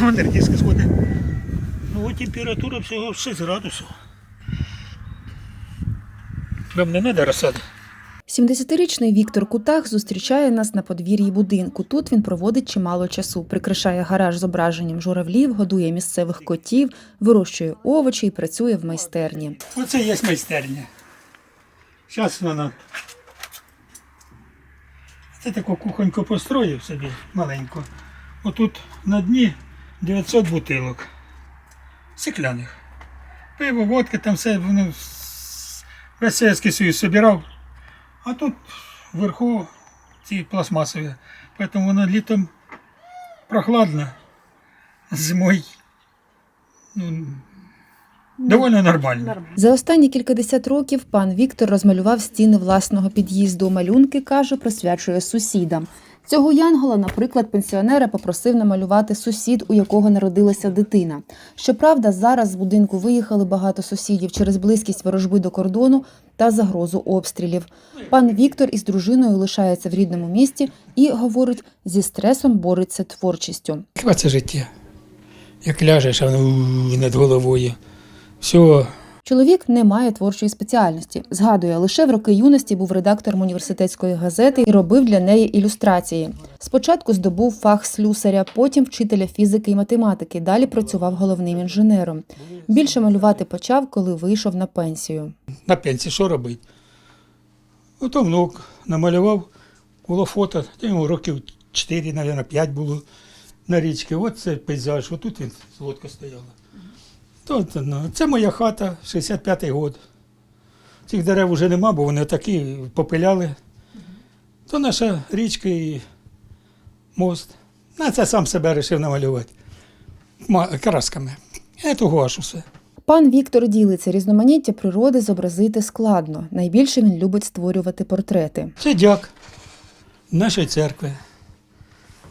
Енергетика сходить. Ну, от температура всього 6 градусів. Вам не треба розсади? 70-річний Віктор Кутах зустрічає нас на подвір'ї будинку. Тут він проводить чимало часу, прикрашає гараж зображенням журавлів, годує місцевих котів, вирощує овочі і працює в майстерні. Оце є майстерня. Зараз вона. Це таку кухоньку построїв собі маленьку. Отут на дні 900 бутилок. Стекляних. Пиво, водка, там все воно весь Совєтський Союз собирав. А тут вверху ці пластмасові. Поэтому воно літом прохладно, зимою ну, доволі нормально. За останні кількадесят років пан Віктор розмалював стіни власного під'їзду. Малюнки каже, присвячує сусідам. Цього янгола, наприклад, пенсіонера попросив намалювати сусід, у якого народилася дитина. Щоправда, зараз з будинку виїхали багато сусідів через близькість ворожби до кордону та загрозу обстрілів. Пан Віктор із дружиною лишається в рідному місті і говорить, зі стресом бореться творчістю. Це життя? Як ляжеш, а над головою. Все, Чоловік не має творчої спеціальності. Згадує, лише в роки юності був редактором університетської газети і робив для неї ілюстрації. Спочатку здобув фах слюсаря, потім вчителя фізики і математики. Далі працював головним інженером. Більше малювати почав, коли вийшов на пенсію. на пенсії що робити? Ото внук намалював, було фото, йому років 4, мабуть, 5 було на річці. От це пейзаж, отут він лодка стояла. То, ну, це моя хата, 65-й год. Цих дерев вже нема, бо вони такі попиляли. То наша річка і мост. На це сам себе вирішив намалювати. Красками. Це того аж усе. Пан Віктор ділиться різноманіття природи зобразити складно. Найбільше він любить створювати портрети. Це дяк нашої церкви.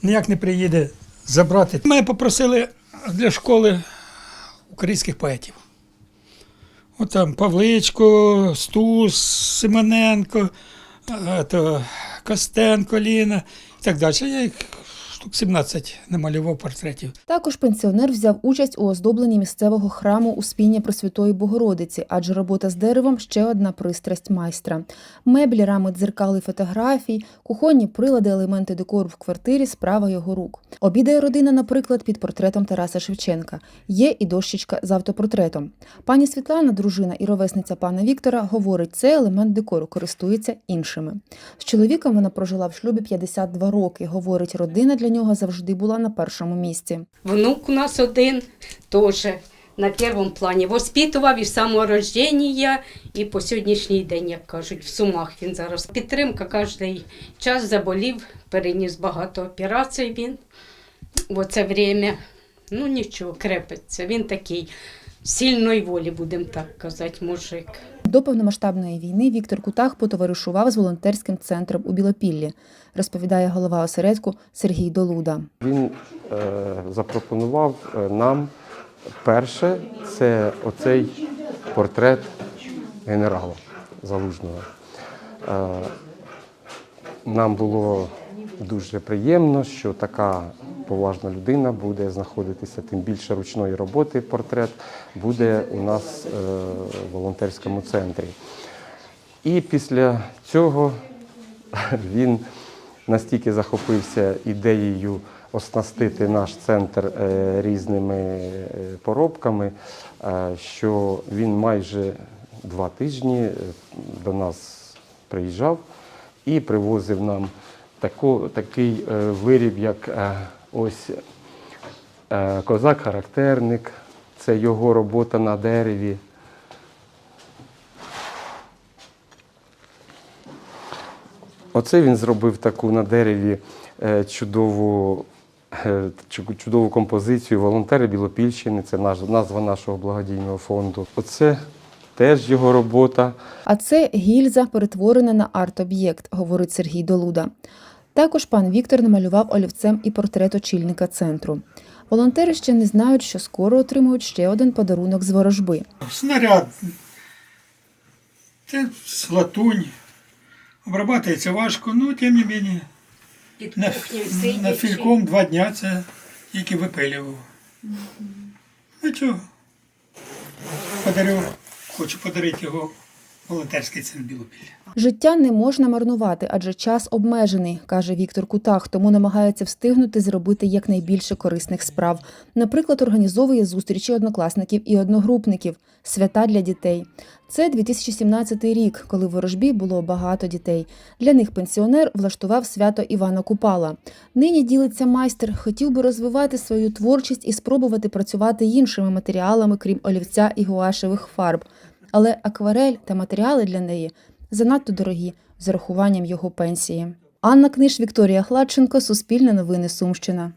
Ніяк не приїде забрати. Мене попросили для школи українських поетів. От там Павличко, Стус, Симоненко, е, Костенко, Ліна і так далі. Я їх штук 17 намалював портретів. Також пенсіонер взяв участь у оздобленні місцевого храму Успіння Пресвятої Богородиці, адже робота з деревом ще одна пристрасть майстра. Меблі, рами дзеркал і фотографій, кухонні прилади, елементи декору в квартирі справа його рук. Обідає родина, наприклад, під портретом Тараса Шевченка. Є і дощечка з автопортретом. Пані Світлана, дружина і ровесниця пана Віктора, говорить, це елемент декору користується іншими. З чоловіком вона прожила в шлюбі 52 роки. Говорить, родина для нього завжди була на першому місці. Внук у нас один теж на першому плані. Воспитував із самого рождення і по сьогоднішній день, як кажуть, в сумах він зараз. Підтримка кожен час заболів, переніс багато операцій він в оце время. Ну нічого, крепиться. Він такий сильної волі, будемо так казати, мужик. До повномасштабної війни Віктор Кутах потоваришував з волонтерським центром у Білопіллі, розповідає голова осередку Сергій Долуда. Він е, запропонував е, нам перше це оцей портрет генерала Залужного. Е, нам було дуже приємно, що така поважна людина буде знаходитися, тим більше ручної роботи портрет буде у нас е, в волонтерському центрі. І після цього він настільки захопився ідеєю оснастити наш центр е, різними е, поробками, що він майже два тижні до нас приїжджав і привозив нам таку, такий виріб, як ось е, козак-характерник, це його робота на дереві. Оце він зробив таку на дереві е, чудову, е, чудову композицію волонтери Білопільщини. Це назва нашого благодійного фонду. Оце теж його робота. А це гільза перетворена на арт-об'єкт, говорить Сергій Долуда. Також пан Віктор намалював олівцем і портрет очільника центру. Волонтери ще не знають, що скоро отримують ще один подарунок з ворожби. Снаряд. Це з латунь. Обрабатується важко, але тим не менше. Під На, на фільком два дня це який випилював. А чого? Подарив, хочу подарити його волонтерський центр Білопілля. Життя не можна марнувати, адже час обмежений, каже Віктор Кутах, тому намагається встигнути зробити якнайбільше корисних справ. Наприклад, організовує зустрічі однокласників і одногрупників, свята для дітей. Це 2017 рік, коли в ворожбі було багато дітей. Для них пенсіонер влаштував свято Івана Купала. Нині ділиться майстер, хотів би розвивати свою творчість і спробувати працювати іншими матеріалами, крім олівця і гуашевих фарб. Але акварель та матеріали для неї занадто дорогі з урахуванням його пенсії. Анна Книж, Вікторія Хладченко, Суспільне новини Сумщина.